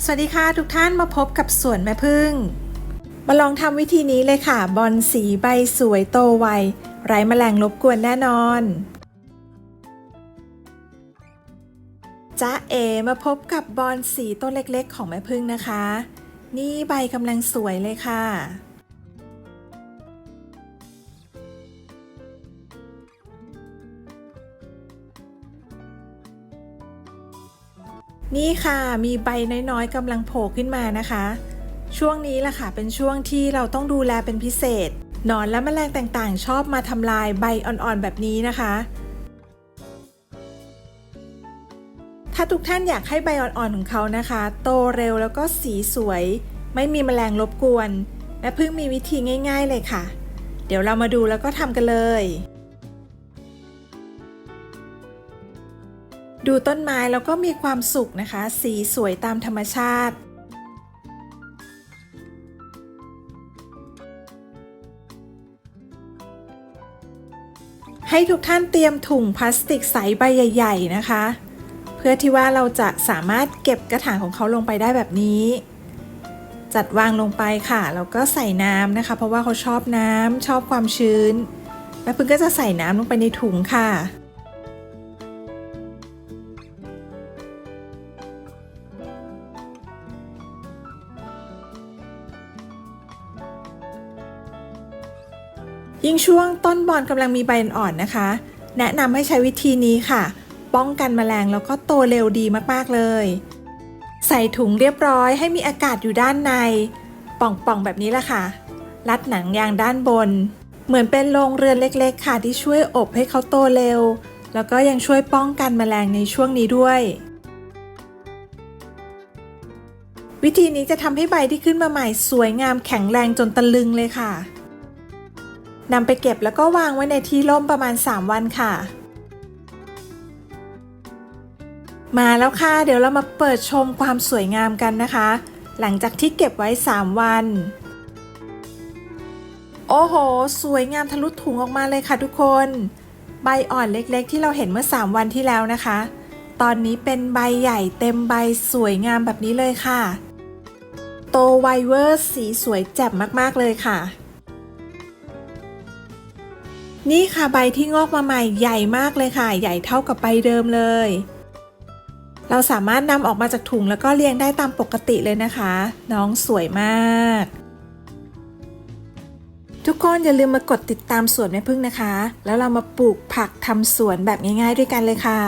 สวัสดีค่ะทุกท่านมาพบกับสวนแม่พึ่ง มาลองทำวิธีนี้เลยค่ะ บอลสีใบสวยโตไว ไร้แมลงรบกวนแน่นอนจ้าเอมาพบกับบอลสีต้นเล็กๆ ของแม่พึ่งนะคะ นี่ใบกำลังสวยเลยค่ะ นี่ค่ะมีใบน้อยๆกำลังโผล่ขึ้นมานะคะ ช่วงนี้ล่ะค่ะเป็นช่วงที่เราต้องดูแลเป็นพิเศษหนอนและแมลงต่างๆ ชอบมาทำลายใบอ่อนๆแบบนี้นะคะ ถ้าทุกท่านอยากให้ใบอ่อนๆของเขานะคะ โตเร็วแล้วก็สีสวย ไม่มีแมลงรบกวน และเพิ่งมีวิธีง่าย ๆเลยค่ะ เดี๋ยวเรามาดูแล้วก็ทำกันเลย ดูต้นไม้แล้วก็มีความสุขนะคะ สีสวยตามธรรมชาติ ให้ทุกท่านเตรียมถุงพลาสติกใสใบใหญ่ ๆ นะคะ เพื่อที่ว่าเราจะสามารถเก็บกระถางของเขาลงไปได้แบบนี้ จัดวางลงไปค่ะแล้วก็ใส่น้ำนะคะ เพราะว่าเขาชอบน้ำชอบความชื้นแม่พึ่งก็จะใส่น้ำลงไปในถุงค่ะ ยิ่งช่วงต้นบอลกำลังมีใบอ่อนนะคะ แนะนำให้ใช้วิธีนี้ค่ะ ป้องกันแมลงแล้วก็โตเร็วดีมากๆเลย ใส่ถุงเรียบร้อยให้มีอากาศอยู่ด้านใน ป่องๆแบบนี้แหละค่ะ รัดหนังยางด้านบน เหมือนเป็นโรงเรือนเล็กๆ ค่ะที่ช่วยอบให้เขาโตเร็ว แล้วก็ยังช่วยป้องกันแมลงในช่วงนี้ด้วยวิธีนี้จะทำให้ใบที่ขึ้นมาใหม่สวยงามแข็งแรงจนตะลึงเลยค่ะ นำไปเก็บแล้วก็วางไว้ในที่ร่มประมาณ 3 วันค่ะ มาแล้วค่ะ เดี๋ยวเรามาเปิดชมความสวยงามกันนะคะ หลังจากที่เก็บไว้ 3 วัน โอ้โห สวยงามทะลุถุงออกมาเลยค่ะทุกคน ใบอ่อนเล็กๆ ที่เราเห็นเมื่อ 3 วันที่แล้วนะคะ ตอนนี้เป็นใบใหญ่เต็มใบสวยงามแบบนี้เลยค่ะ โตไวเวอร์สีสวยแจ่มมากๆเลยค่ะ นี่ค่ะใบที่งอกมาใหม่ใหญ่มากเลยค่ะ ใหญ่เท่ากับใบเดิมเลย เราสามารถนำออกมาจากถุงแล้วก็เรียงได้ตามปกติเลยนะคะ น้องสวยมาก ทุกคนอย่าลืมมากดติดตามสวนแม่พึ่งนะคะ แล้วเรามาปลูกผักทำสวนแบบง่ายๆด้วยกันเลยค่ะ